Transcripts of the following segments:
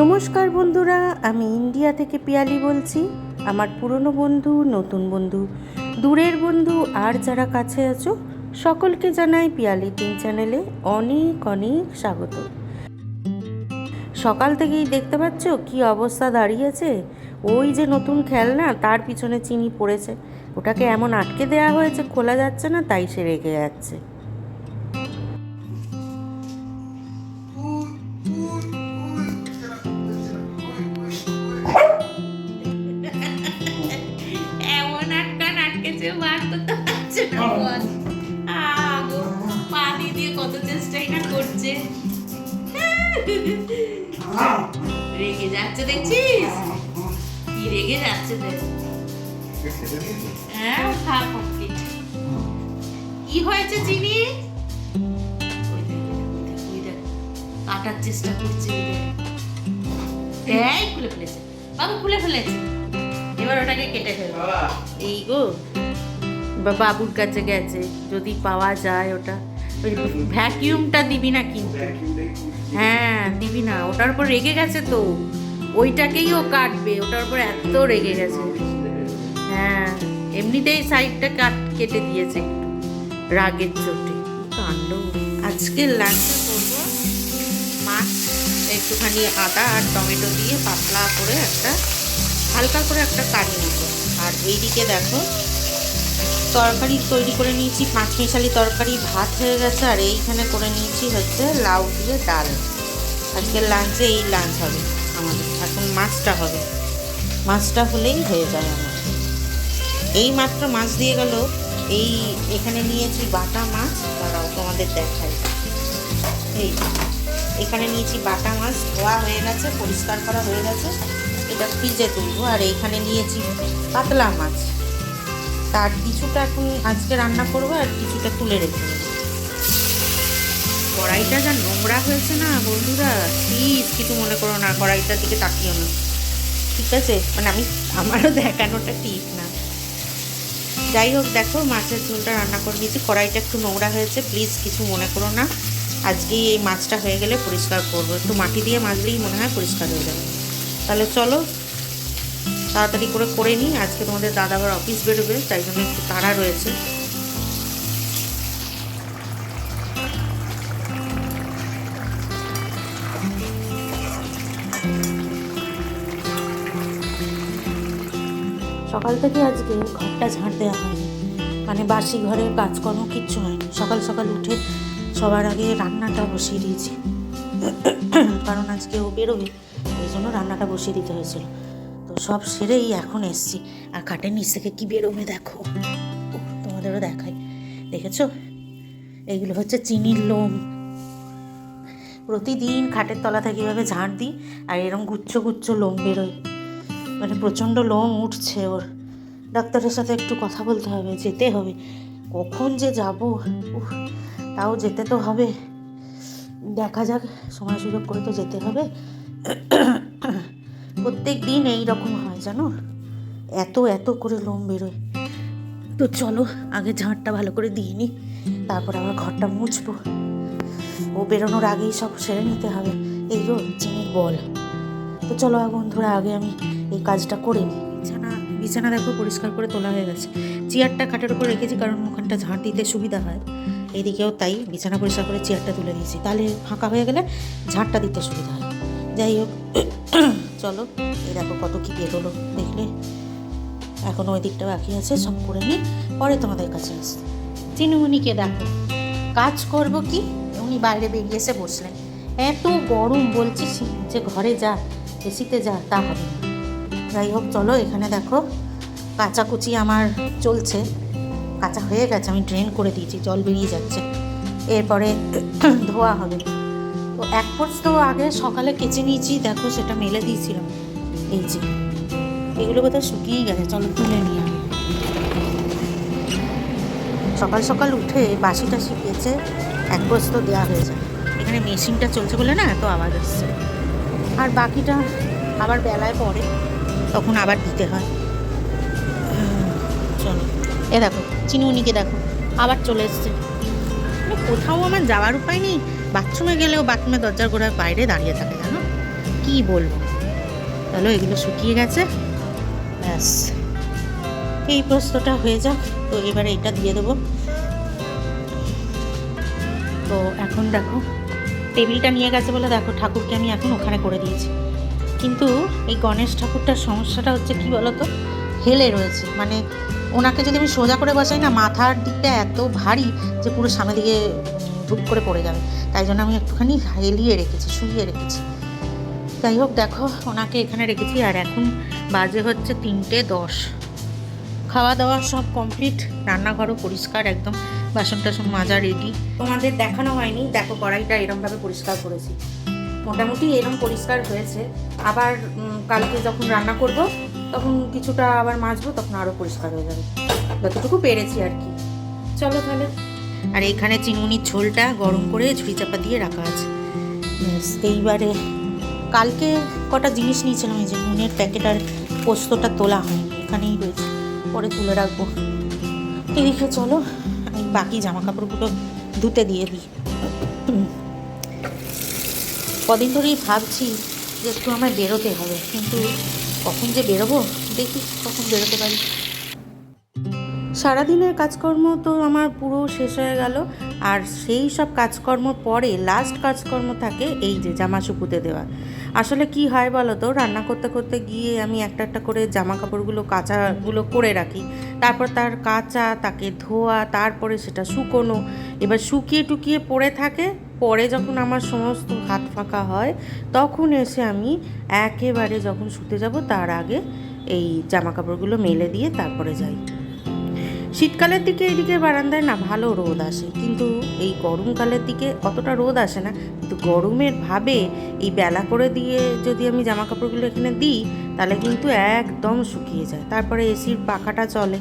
নমস্কার বন্ধুরা, আমি ইন্ডিয়া থেকে পিয়ালি বলছি। আমার পুরনো বন্ধু, নতুন বন্ধু, দূরের বন্ধু, আর যারা কাছে আছো, সকলকে জানাই পিয়ালি টিম চ্যানেলে অনেক অনেক স্বাগত। সকাল থেকেই দেখতে পাচ্ছ কি অবস্থা দাঁড়িয়েছে? ওই যে নতুন খেলনা, তার পিছনে চিনি পড়েছে। ওটাকে এমন আটকে দেওয়া হয়েছে, খোলা যাচ্ছে না, তাই সে রেগে যাচ্ছে। রেগে যাচ্ছে দেখছিস? কি রেগে যাচ্ছে দেখ। হ্যাঁ খা কমপ্লিট কি হয়েছে চিনি? কাটার চেষ্টা করছে এই খুলে ফেলেছে। বাবু খুলে ফেলেছে। এবার ওটাকে কেটে ফেলব এই গো বাবুর কাছে গেছে। যদি পাওয়া যায় ওটা। ভ্যাকিউমটা দিবি না কিন্তু। হ্যাঁ দিবি না। ওটার উপর রেগে গেছে তো। ওইটাকেই ও কাটবে। ওটার উপর এত রেগে গেছে। হ্যাঁ এমনিতেই সাইডটা কাট, কেটে দিয়েছে রাগের চোটে। কাণ্ড। আজকে লাঞ্চে করব মাছ, একটুখানি আদা আর টমেটো দিয়ে পাতলা করে একটা, হালকা করে একটা কারি নেব। আর এইদিকে দেখো তরকারি তৈরি করে নিয়েছি পাঁচ মিশালি তরকারি, ভাত হয়ে গেছে, আর এইখানে করে নিয়েছি হচ্ছে লাউ দিয়ে ডাল। আজকের লাঞ্চে এই লাঞ্চ হবে আমাদের, এখন মাছটা হবে। মাছটা হলেই হয়ে যায় আমার। এই মাত্র মাছ দিয়ে গেল, এই এখানে নিয়েছি বাটা মাছ তারাও তোমাদের দেখাই। এই এখানে নিয়েছি বাটা মাছ, ধোয়া হয়ে গেছে, পরিষ্কার করা হয়ে গেছে, এটা ফ্রিজে তুলবো, আর এইখানে নিয়েছি পাতলা মাছ। তার কিছুটা এখন আজকে রান্না করব আর কিছুটা তুলে রেখে কড়াইটা যা নোংরা হয়েছে না, বন্ধুরা প্লিজ কিছু মনে করো না, কড়াইটার দিকে তাকিও না। ঠিক আছে? মানে আমি, আমারও দেখানোটা ঠিক না। যাই হোক, দেখো, মাছের ঝোলটা রান্না করে নিয়েছি কড়াইটা একটু নোংরা হয়েছে প্লিজ কিছু মনে করো না। আজকেই এই মাছটা হয়ে গেলে পরিষ্কার করব। একটু মাটি দিয়ে মাজলেই মনে হয় পরিষ্কার হয়ে যাবে। তাহলে চলো তাড়াতাড়ি করে করে নিই। আজকে তোমাদের দাদা আবার অফিস বেরোবে, তাই জন্য একটু তাড়া রয়েছে। সকাল থেকে আজকে ঘরটা ঝাঁট দেওয়া হয়নি। মানে বাসি ঘরের কাজকর্ম কিচ্ছু হয়নি। সকাল সকাল উঠে সবার আগে রান্নাটা বসিয়ে দিয়েছি। কারণ আজকে ও বেরোবে ওই জন্য রান্নাটা বসিয়ে দিতে হয়েছিল। তো সব সেরেই এখন এসছি। আর খাটের নিচ থেকে কি বেরোবে দেখো। তোমাদেরও দেখাই। দেখেছ? এইগুলো হচ্ছে চিনির লোম। প্রতিদিন খাটের তলা থেকে এভাবে ঝাড় দিই, আর এরকম গুচ্ছ গুচ্ছ লোম বেরোয়। মানে প্রচণ্ড লোম উঠছে ওর। ডাক্তারের সাথে একটু কথা বলতে হবে, যেতে হবে। কখন যে যাব? তাও যেতে তো হবে। দেখা যাক, সময় সুযোগ করে তো যেতে হবে। প্রত্যেক দিন এই রকম হয় জানো? এত এত করে লোম বেরোয়। তো চলো, আগে ঝাঁটটা ভালো করে দিয়ে নিই তারপর আবার ঘরটা মুছবো। ও বেরোনোর আগেই সব সেরে নিতে হবে। এই গো চিনির বল। তো চলো বন্ধুরা, আগে আমি এই কাজটা করে নিই বিছানা বিছানা দেখো, পরিষ্কার করে তোলা হয়ে গেছে। চেয়ারটা খাটের উপর রেখেছি, কারণ ওখানটা ঝাঁট দিতে সুবিধা হয়। এইদিকেও তাই, বিছানা পরিষ্কার করে চেয়ারটা তুলে দিয়েছি। তাহলে ফাঁকা হয়ে গেলে ঝাঁটটা দিতে সুবিধা হয়। যাই হোক, চলো, এই দেখো কত কি বেরোলো দেখলে? এখন ওই দিকটা বাকি আছে, সব করে নিই, পরে তোমাদের কাছে আসতে চিনুমুনিকে দেখো, কাজ করব কি? উনি বাইরে বেরিয়ে এসে বসলেন। এত গরম বলছিস যে ঘরে যা, এসিতে যা, তা হবে যাই হোক, চলো, এখানে দেখো, কাচাকুচি আমার চলছে। কাঁচা হয়ে গেছে, আমি ড্রেন করে দিয়েছি, জল বেরিয়ে যাচ্ছে। এরপরে ধোয়া হবে। তো এক পোর্স তো আগে সকালে কেচে নিয়েছি, দেখো সেটা মেলে দিয়েছিলাম। এই যে, এগুলো কোথাও শুকিয়েই গেছে, চলো তুলে নিয়ে। সকাল সকাল উঠে বাসি টাসি কেচে এক পোর্স তো দেওয়া হয়ে যায়। এখানে মেশিনটা চলছে বলে না, এত আওয়াজ আসছে। আর বাকিটা আবার বেলায় পড়ে, তখন আবার দিতে হয়। চলো। এ দেখো, চিনুনিকে দেখো, আবার চলে এসছে। কোথাও আমার যাওয়ার উপায় নেই? বাথরুমে গেলেও বাথরুমের দরজার গোড়ার বাইরে দাঁড়িয়ে থাকে, জানো? কি বলব? চলো, এগুলো শুকিয়ে গেছে। ব্যাস। এই প্রস্তটা হয়ে যাক, তো এবারে এটা দিয়ে দেবো। তো এখন দেখো, টেবিলটা নিয়ে গেছে বলে দেখো, ঠাকুরকে আমি এখন ওখানে করে দিয়েছি। কিন্তু এই গণেশ ঠাকুরটার সমস্যাটা হচ্ছে কি বলতো? হেলে রয়েছে মানে ওনাকে যদি আমি সোজা করে বসাই না, মাথার দিকটা এত ভারী যে পুরো সামনে দিকে ধূপ করে পড়ে যাবে। তাই জন্য আমি একটুখানি হেলিয়ে রেখেছি, শুইয়ে রেখেছি। যাই হোক, দেখো, ওনাকে এখানে রেখেছি, আর এখন বাজে হচ্ছে তিনটে দশ। খাওয়া দাওয়া সব কমপ্লিট, রান্নাঘরও পরিষ্কার একদম বাসন টাসন মাজা রেডি। তোমাদের দেখানো হয়নি, দেখো কড়াইটা এরমভাবে পরিষ্কার করেছি। মোটামুটি এরম পরিষ্কার হয়েছে। আবার কালকে যখন রান্না করব, তখন কিছুটা আবার মাজবো, তখন আরও পরিষ্কার হয়ে যাবে। যতটুকু পেরেছি আর কি। চলো তাহলে। আর এখানে চিনুনির ঝোলটা গরম করে ঝুড়ি চাপা দিয়ে রাখা আছে। এইবারে কালকে কটা জিনিস নিয়েছিলাম, এই যে নুনের প্যাকেট আর পোস্তটা তোলা হয়নি, এখানেই রয়েছে। পরে তুলে রাখব। এদিকে চলো, আমি বাকি জামা কাপড়গুলো ধুতে দিয়ে দিই। কদিন ধরেই ভাবছি যে একটু আমায় বেরোতে হবে, কিন্তু কখন যে বেরোবো, দেখি কখন বেরোতে পারি। সারাদিনের কাজকর্ম তো আমার পুরো শেষ হয়ে গেল, আর সেই সব কাজকর্ম পরে লাস্ট কাজকর্ম থাকে এই যে জামা শুকুতে দেওয়া। আসলে কি হয় বলো তো রান্না করতে করতে গিয়ে আমি একটা একটা করে জামা কাপড়গুলো কাচাগুলো করে রাখি। তারপর তার কাচা, তাকে ধোয়া, তারপরে সেটা শুকোনো। এবার শুকিয়ে টুকিয়ে পড়ে থাকে, পরে যখন আমার সমস্ত হাত ফাঁকা হয়, তখন এসে আমি একেবারে যখন শুতে যাব, তার আগে এই জামা কাপড়গুলো মেলে দিয়ে তারপরে যাই। শীতকালের দিকে এইদিকে বারান্দায় না ভালো রোদ আসে, কিন্তু এই গরমকালের দিকে অতটা রোদ আসে না। কিন্তু গরমের ভাবে এই বেলা করে দিয়ে যদি আমি জামা কাপড়গুলো এখানে দিই, তাহলে কিন্তু একদম শুকিয়ে যায়। তারপরে এসির পাখাটা চলে।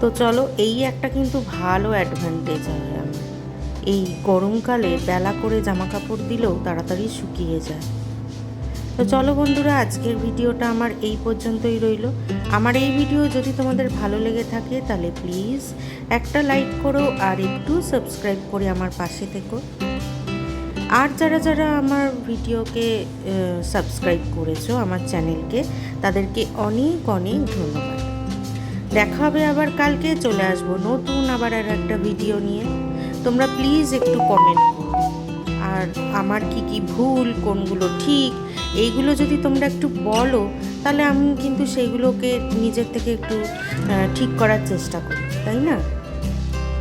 তো চলো, এই একটা কিন্তু ভালো অ্যাডভান্টেজ হয় আমার। এই গরমকালে বেলা করে জামা কাপড় দিলেও তাড়াতাড়ি শুকিয়ে যায়। তো চলো বন্ধুরা, আজকের ভিডিওটা আমার এই পর্যন্তই রইল। আমার এই ভিডিও যদি তোমাদের ভালো লেগে থাকে, তাহলে প্লিজ একটা লাইক করো আর একটু সাবস্ক্রাইব করে আমার পাশে থেকো। আর যারা যারা আমার ভিডিওকে সাবস্ক্রাইব করেছ আমার চ্যানেলকে, তাদেরকে অনেক অনেক ধন্যবাদ। দেখা হবে আবার কালকে, চলে আসব নতুন আবার আর একটা ভিডিও নিয়ে। তোমরা প্লিজ একটু কমেন্ট করো। আর আমার কি কি ভুল, কোনগুলো ঠিক এইগুলো যদি তোমরা একটু বলো, তাহলে আমি কিন্তু সেইগুলোকে নিজের থেকে একটু ঠিক করার চেষ্টা করি, তাই না?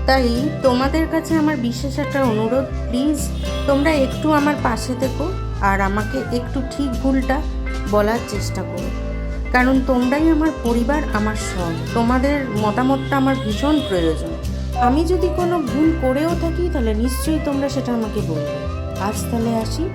তাই তোমাদের কাছে আমার বিশেষ একটা অনুরোধ প্লিজ তোমরা একটু আমার পাশে থেকো আর আমাকে একটু ঠিক ভুলটা বলার চেষ্টা করো। কারণ তোমরাই আমার পরিবার, আমার সব। তোমাদের মতামতটা আমার ভীষণ প্রয়োজন। আমি যদি কোনো ভুল করেও থাকি, তাহলে নিশ্চয়ই তোমরা সেটা আমাকে বলবে। আজ তাহলে আসি।